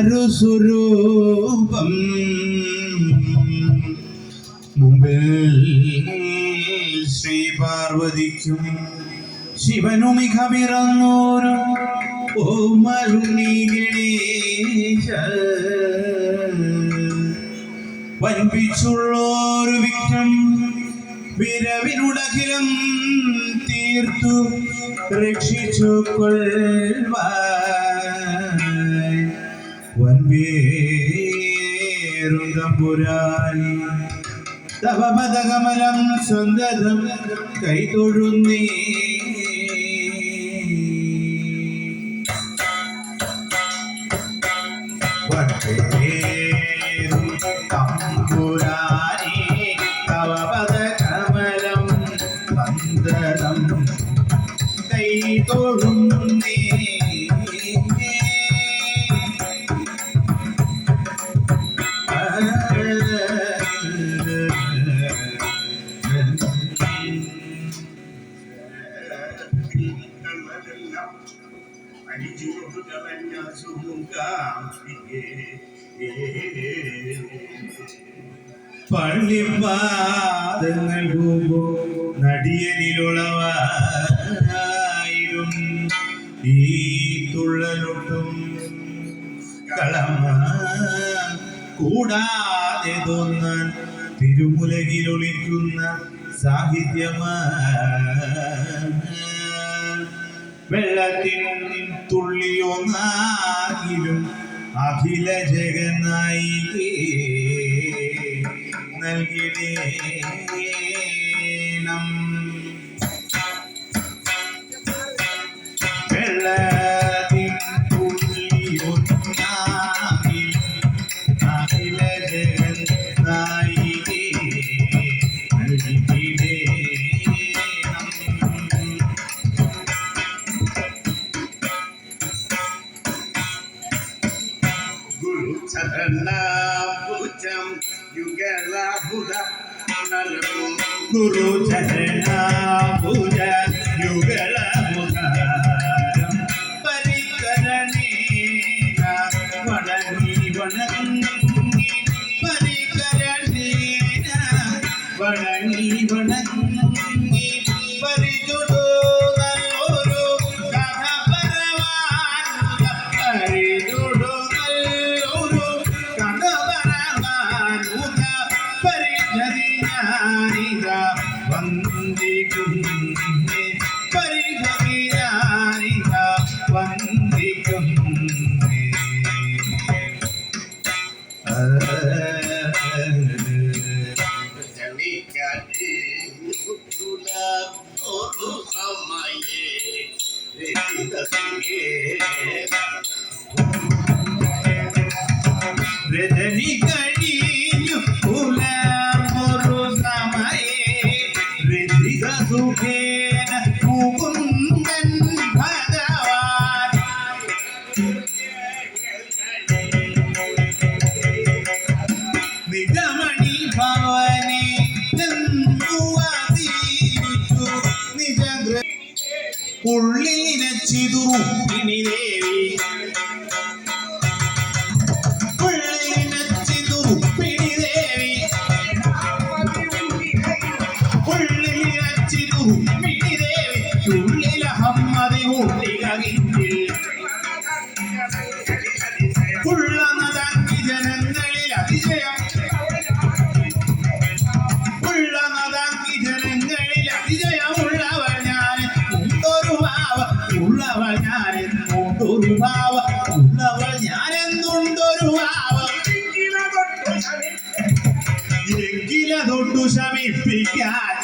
മറുസ്വരൂപം മുമ്പിൽ ശ്രീ പാർവതിക്കും ശിവനു ഓ ഗണേശ. വൻപിച്ചുള്ളോരു വിഘ്നം വിരവിനുടകിലും തീർത്തു രക്ഷിച്ചു കൊள்വാൻ തമ്പുരാനി. തവപദകമലം സ്വന്തതം കൈതൊഴുന്നേ തമ്പുരാനി തവപദകമലം പള്ളിപ്പാദങ്ങൾ പോകുമ്പോ നടിയനിലുളവായിരും ഈ തുള്ളലൊട്ടും കളമ കൂടാതെ തോന്നാൻ തിരുമുലകിലൊളിക്കുന്ന സാഹിത്യമാ വെള്ളത്തിൻ തുള്ളിയൊന്നാകിലും അഖില ജഗന്നായികേ നൽകിടേണം. വെള്ളത്തിൻ యుగలాభుద గురు చరణాభుజ యుగలాభుద పరికరణే వడని వణంగి పరికరణే వడని వణంగి పరిజుడు വന്ദിക്കുന്നേ പരിചതി ഞാനിത വന്ദിക്കുന്നേ സുഖേന മുകുന്ദൻ ഭഗവാൻ. നിജമണി ഭവനെ നിജഗൃ ഉള്ളിനച്ചിതുറുപ്പിണി ദേവി. എങ്കില തൊട്ടു ശമിപ്പിക്കാൻ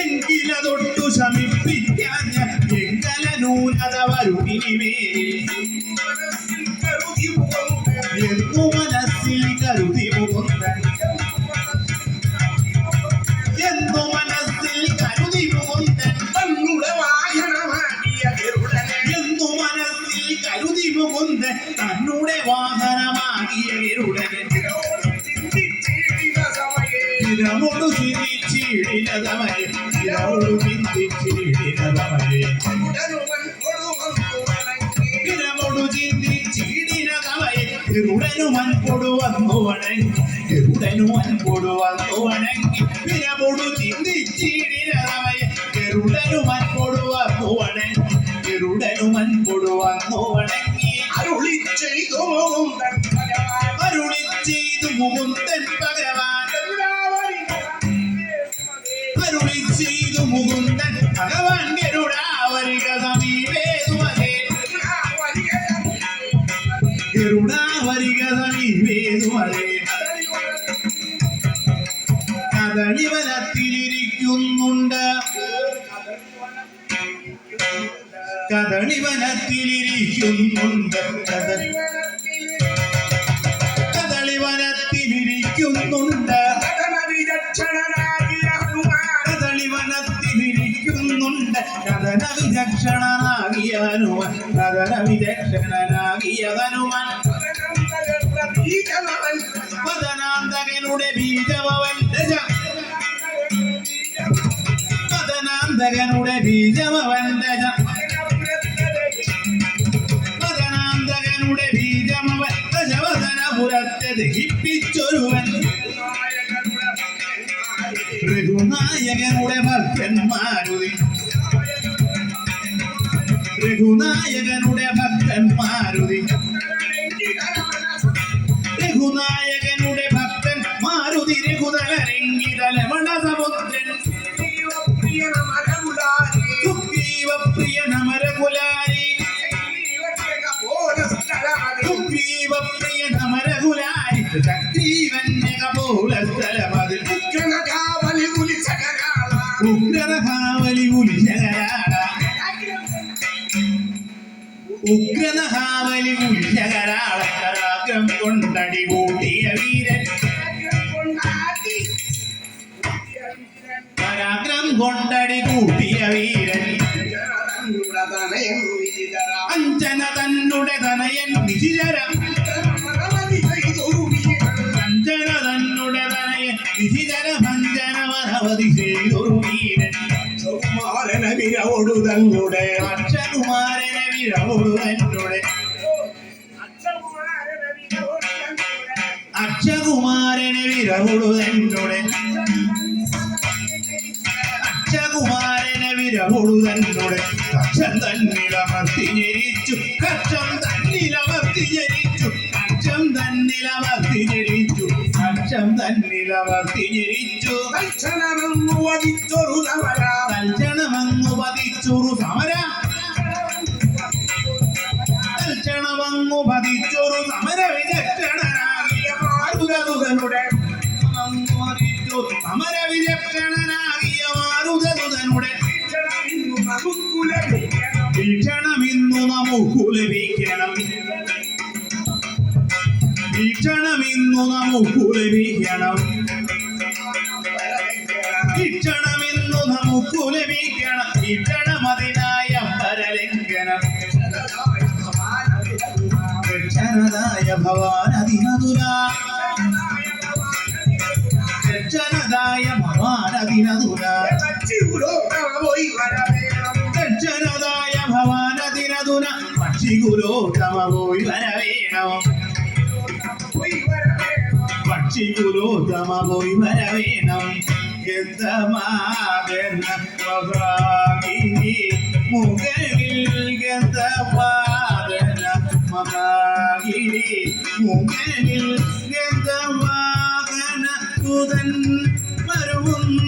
എങ്കില തൊട്ടു ശമിപ്പിക്കാൻ എങ്കല നൂനത വരുണിനിമേൽ എന്നു ഇരമൊടു ചിരിച്ചിടിനതമയെ ഇരമൊടു ചിന്തിച്ചിടിനതമയെ ഇരമൊടു പിറമൊടു ചിന്തിച്ചിടിനതവയെ തിരുടനുമൻ കൊടുവന്നു വണങ്ങി തിരുടനുമൻ കൊടുവന്നു വണങ്ങി പിറമൊടു ചിന്തിച്ചിടിനതവയെ തിരുടനുമൻ കൊടുവന്നു വണങ്ങി തിരുടനുമൻ കൊടുവന്നു കദളിവനത്തിലിരിക്കുന്നുണ്ട് കദ- കദളിവനത്തിലിരിക്കുന്നുണ്ട് കദളിവനത്തിലിരിക്കുന്നുണ്ട് കഥന വിചക്ഷണനാകിയ ഹനുമാൻ കഥന വിചക്ഷണനാകിയ ഹനുമാൻ പതനാന്തകനുടെ ബീജമവൻ. രജ പതനാന്തകനുടെ ബീജമവൻ രജ. രജവദനപുരത്തെ ദഹിപ്പിച്ചൊരുവൻ. രഘുനായകനുടെ ഭക്തന്മാരുതി. രഘുനായകനുടെ ഭക്തന്മാരുതി. രഘുനായകനുടെ ഭക്തൻ മാരുതി രഘുതലരംഗിത ഉഗ്രനഹാവലി ഉലിശകരാള കരാഗ്രം കൊണ്ടടി കൂട്ടിയ വീരൻ. പരാഗ്രം കൊണ്ടടി കൂട്ടിയ വീരൻ. അഞ്ജന തന്നുടെ തനയൻ അഞ്ജന തന്നുടെ തനയൻ ഭഞ്ജന ചെയ്തൊരു വീരൻ. കുമാരനവിരോടു തങ്ങളുടെ അക്ഷകുമാരന തന്നുടെ അക്ഷകുമാരന വിരവോടു തന്നുടെ അക്ഷകുമാരന വിരവോടു തന്നുടെ കക്ഷം തന്നിലമർത്തി ഞെരിച്ചു. കക്ഷം തന്നിലമർത്തി ഞെരിച്ചു. കക്ഷം തന്നിലമർത്തി ഞെരിച്ചു. കക്ഷം തന്നിലമർത്തി ഞെരിച്ചു. തൽക്ഷണമെന്നു വധിച്ചൊരു നവരാ പതിച്ചൊരു സമര വിചക്ഷണനാകിയ മാരുതനുടെ സമര വിചക്ഷണനാകിയ മാരുതനുടെ വീക്ഷണമിന്നു നമുക്കു ലഭിക്കണം വീക്ഷണമിന്നു നമുക്കു ലഭിക്കണം വീക്ഷണമിന്നു നമുക്കു ലഭിക്കണം രക്ഷണതായ ഭവാനതിനതുല രക്ഷണതായ ഭവാനതിനതുല രക്ഷണതായ പക്ഷി ഗുരോത്തമ പോയി വരവേണം. പക്ഷികുലോത്തമ പോയി വരവേണം. ഗന്ധമാകന മഹാഗിരി മുകളിൽ ഗന്ധമാകന സുതൻ വരുന്ന